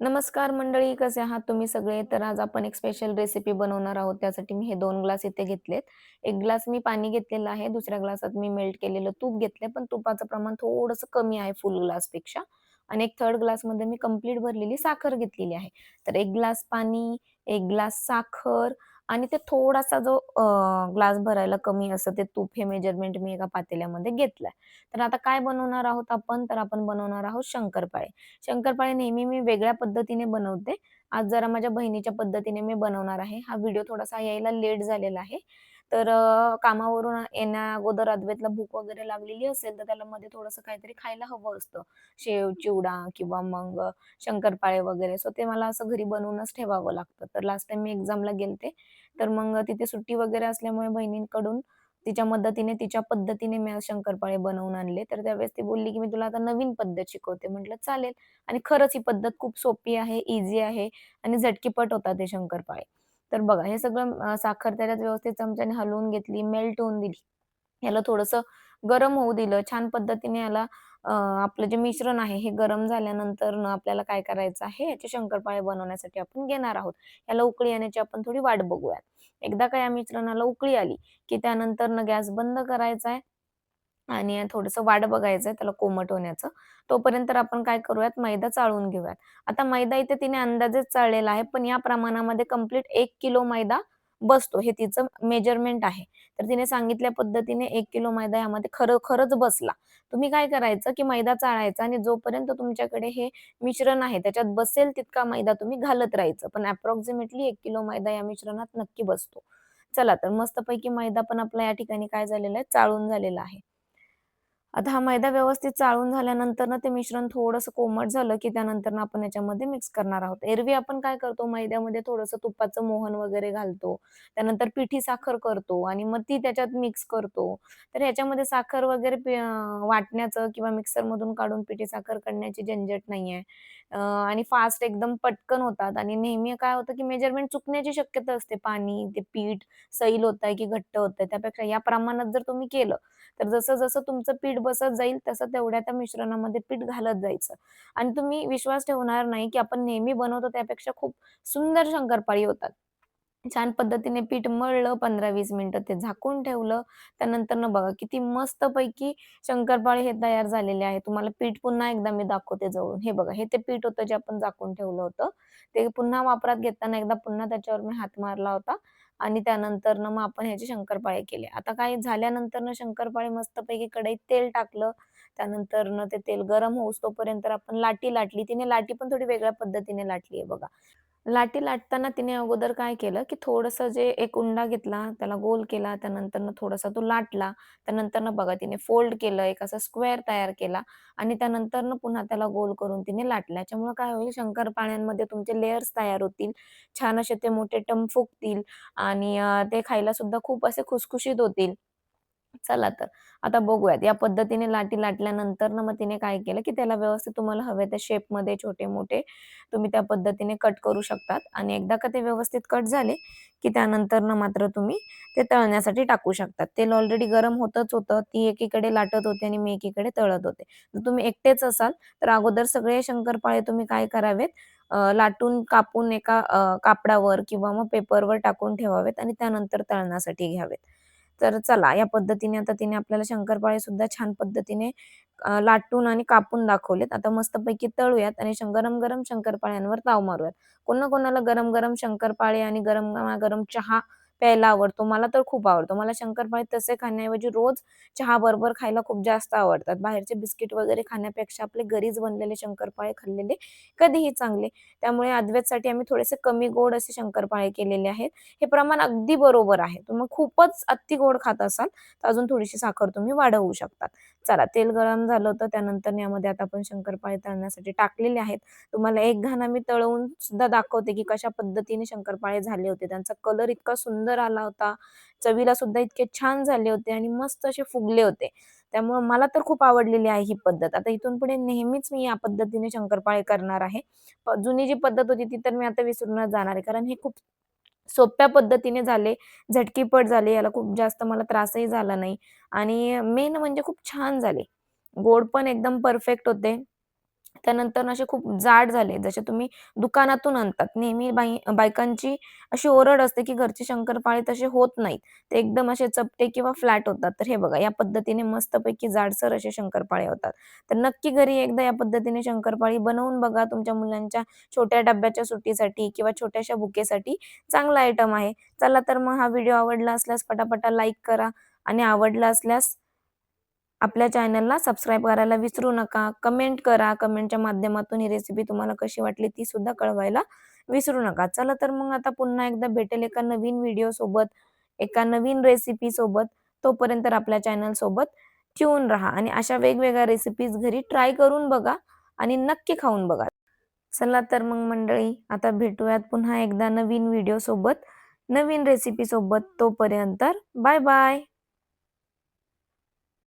नमस्कार मंडळी कसे आहात तुम्ही सगळे? तर आज आपण एक स्पेशल रेसिपी बनवणार आहोत. त्यासाठी मी हे दोन ग्लास इथे घेतलेत. एक ग्लास मी पाणी घेतलेलं आहे. दुसऱ्या ग्लासात मी मेल्ट केलेलं तूप घेतलंय. पण तुपाचं प्रमाण थोडंसं कमी आहे फुल ग्लासपेक्षा आणि एक थर्ड ग्लासमध्ये मी कंप्लीट भरलेली साखर घेतलेली आहे. तर एक ग्लास पाणी एक ग्लास साखर आणि ते थोडासा जो ग्लास भरायला कमी असं ते तूप हे मेजरमेंट मी एका पातेल्यामध्ये घेतलंय. तर आता काय बनवणार आहोत आपण? तर आपण बनवणार आहोत शंकरपाळे. शंकरपाळे नेहमी मी वेगळ्या पद्धतीने बनवते. आज जरा माझ्या बहिणीच्या पद्धतीने मी बनवणार आहे. हा व्हिडिओ थोडासा यायला लेट झालेला आहे. तर कामावरून येण्या अगोदर अद्वैतला भूक वगैरे लागलेली असेल तर त्याला मध्ये थोडंसं काहीतरी खायला हवं असतं. शेव चिवडा किंवा मग शंकरपाळे वगैरे. सो ते मला असं घरी बनवूनच ठेवावं लागतं. तर लास्ट टाइम मी एक्झामला गेलते. तर मग तिथे सुट्टी वगैरे असल्यामुळे बहिणींकडून तिच्या मदतीने तिच्या पद्धतीने मी आज शंकरपाळे बनवून आणले. तर त्यावेळेस ती बोलली की मी तुला आता नवीन पद्धत शिकवते. म्हटलं चालेल. आणि खरंच ही पद्धत खूप सोपी आहे इझी आहे आणि झटकीपट होतात ते शंकरपाळे. तर बघा हे सगळं साखर त्याच्यात व्यवस्थित चमच्याने हलवून घेतली मेल्ट होऊन दिली. याला थोडंसं गरम होऊ दिलं. छान पद्धतीने याला आपलं जे मिश्रण आहे हे गरम झाल्यानंतर न आपल्याला काय करायचं आहे याचे शंकरपाळे बनवण्यासाठी आपण घेणार आहोत. याला उकळी येण्याची आपण थोडी वाट बघूयात. एकदा का या मिश्रणाला उकळी आली की त्यानंतर न गॅस बंद करायचा आहे. आणि थोडंसं वाट बघायचंय त्याला कोमट होण्याचं. तोपर्यंत आपण काय करूयात मैदा चाळून घेऊयात. आता मैदा इथे तिने अंदाजेच चाळलेला आहे, पण या प्रमाणामध्ये कंप्लीट एक किलो मैदा बसतो. हे तिचं मेजरमेंट आहे. तर तिने सांगितल्या पद्धतीने एक किलो मैदा यामध्ये खरोखरच बसला. तुम्ही काय करायचं, की मैदा चाळायचा आणि जोपर्यंत तुमच्याकडे हे मिश्रण आहे त्याच्यात बसेल तितका मैदा तुम्ही घालत राहायचं. पण अप्रॉक्सिमेटली एक किलो मैदा या मिश्रणात नक्की बसतो. चला तर मस्तपैकी मैदा पण आपला या ठिकाणी काय झालेला आहे, चाळून झालेला आहे. आता हा मैदा व्यवस्थित चाळून झाल्यानंतर ना ते मिश्रण थोडंसं कोमट झालं, की त्यानंतर ना आपण याच्यामध्ये मिक्स करणार आहोत. एरवी आपण काय करतो मैद्यामध्ये थोडंसं तुपाचं मोहन वगैरे घालतो. त्यानंतर पिठी साखर करतो आणि मग ती त्याच्यात मिक्स करतो. तर ह्याच्यामध्ये साखर वगैरे वाटण्याचं किंवा मिक्सरमधून काढून पिठी साखर काढण्याची झंझट नाहीये. आहे आणि फास्ट एकदम पटकन होतात आणि नेहमी काय होतं, की मेजरमेंट चुकण्याची शक्यता असते. पाणी, ते पीठ सैल होतंय की घट्ट होतंय त्यापेक्षा या प्रमाणात जर तुम्ही केलं तर जसं-जसं तुमचं पीठ बसत जाईल, तसं तेवढ्या त्या मिश्रणामध्ये पीठ घालत जायचं आणि तुम्ही विश्वास ठेवणार नाही, की आपण नेहमी बनवतो त्यापेक्षा खूप सुंदर शंकरपाळी होतात. छान पद्धतीने पीठ मळलं 15-20 मिनिटं ते झाकून ठेवलं. त्यानंतर न बघा किती मस्त पैकी शंकरपाळे हे तयार झालेले आहे. तुम्हाला पीठ पुन्हा एकदा मी दाखवते जवळून. हे बघा, हे ते पीठ होतं जे आपण झाकून ठेवलं होतं. ते पुन्हा वापरात घेताना एकदा पुन्हा त्याच्यावर मी हात मारला होता आणि त्यानंतर मग आपण ह्याचे शंकरपाळे केले. आता काय झाल्यानंतरनं शंकरपाळे मस्तपैकी कढईत तेल टाकलं. त्यानंतरनं ते तेल गरम होऊस तोपर्यंत आपण लाटी लाटली. तिने लाटी पण थोडी वेगळ्या पद्धतीने लाटली आहे बघा. लाटी लाटताना तिने अगोदर काय केलं, की थोडंसं जे एक उंडा घेतला, त्याला गोल केला, त्यानंतरनं थोडासा तो लाटला. त्यानंतरनं बघा तिने फोल्ड केलं, एक असा स्क्वेअर तयार केला आणि त्यानंतरनं पुन्हा त्याला गोल करून तिने लाटला. त्यामुळे काय होईल शंकर पाण्यांमध्ये तुमचे लेयर्स तयार होतील. छान असे ते मोठे टम फुगतील आणि ते खायला सुद्धा खूप असे खुसखुशीत होतील. चला तर, आता बघूयात. या पद्धतीने लाटी लाटल्यानंतर ना मग तिने काय केलं, की त्याला व्यवस्थित तुम्हाला हवे त्या शेपमध्ये छोटे-मोठे तुम्ही त्या पद्धतीने कट करू शकतात आणि एकदा का ते व्यवस्थित कट झाले, की त्यानंतरनं मात्र तुम्ही ते तळण्यासाठी टाकू शकतात. तेल ऑलरेडी गरम होतच होतं. ती एकीकडे लाटत होती आणि मी एकीकडे तळत होते. जर तुम्ही एकटेच असाल, तर अगोदर सगळे शंकरपाळे तुम्ही काय करावेत, लाटून कापून एका कापडावर किंवा मग पेपरवर टाकून ठेवावेत आणि त्यानंतर तळण्यासाठी घ्यावेत. तर चला या पद्धतीने आता तिने आपल्याला शंकरपाळे सुद्धा छान पद्धतीने लाटून आणि कापून दाखवलेत. आता मस्तपैकी तळूयात आणि गरम-गरम शंकरपाळ्यांवर ताव मारूयात. कोणा-कोणाला गरम-गरम शंकरपाळे आणि गरम-गरम चहा प्यायला आवडतो. मला तर खूप आवडतो. मला शंकरपाळे तसे खाण्याऐवजी रोज चहा बरोबर खायला खूप जास्त आवडतात. बाहेरचे बिस्किट वगैरे खाण्यापेक्षा आपले घरीच बनलेले शंकरपाळे खाल्लेले कधीही चांगले. त्यामुळे अद्वैतसाठी आम्ही थोडेसे कमी गोड असे शंकरपाळे केलेले आहेत. हे प्रमाण अगदी बरोबर आहे. तुम्ही खूपच अति गोड खात असाल, तर अजून थोडीशी साखर तुम्ही वाढवू शकतात. चला तेल गरम झालं होतं, त्यानंतर यामध्ये आता आपण शंकरपाळे तळण्यासाठी टाकलेले आहेत. तुम्हाला एक घाण मी तळवून सुद्धा दाखवते, की कशा पद्धतीने शंकरपाळे झाले होते. त्यांचा कलर इतका सुंदर आला होता, चवीला सुद्धा इतके छान झाले होते आणि मस्त असे फुगले होते. त्यामुळे मला तर खूप आवडलेली आहे ही पद्धत. आता इथून पुढे नेहमीच मी या पद्धतीने शंकरपाळे करणार आहे. जुनी जी पद्धत होती ती तर मी आता विसरूनच जाणार आहे. कारण हे खूप सोप्या पद्धतीने झाले, झटकीपट झाले. याला खूप जास्त मला त्रासही झाला नाही आणि मेन म्हणजे खूप छान झाले. गोड पण एकदम परफेक्ट होते त्यानंतर असे खूप जाड झाले जसे तुम्ही दुकानातून आणतात. नेहमी बाई बायकांची अशी ओरड असते की घरचे शंकरपाळे तसे होत नाहीत. ते एकदम असे चपटे किंवा फ्लॅट होतात. तर हे बघा या पद्धतीने मस्तपैकी जाडसर असे शंकरपाळे होतात. तर नक्की घरी एकदा या पद्धतीने शंकरपाळी बनवून बघा. तुमच्या मुलांच्या छोट्या डब्याच्या सुट्टीसाठी किंवा छोट्याशा बुकेसाठी चांगला आयटम आहे. चला तर मग हा व्हिडिओ आवडला असल्यास पटापटा लाईक करा. आणि आवडला असल्यास आपल्या चॅनलला सबस्क्राईब करायला विसरू नका. कमेंट करा. कमेंटच्या माध्यमातून ही रेसिपी तुम्हाला कशी वाटली ती सुद्धा कळवायला विसरू नका. चला तर मग आता पुन्हा एकदा भेटेल एका नवीन व्हिडिओ सोबत एका नवीन रेसिपी सोबत. तोपर्यंत आपल्या चॅनल सोबत ठेवून राहा आणि अशा वेगवेगळ्या रेसिपीज घरी ट्राय करून बघा आणि नक्की खाऊन बघा. चला तर मग मंडळी आता भेटूयात पुन्हा एकदा नवीन व्हिडिओ सोबत नवीन रेसिपी सोबत. तोपर्यंत बाय बाय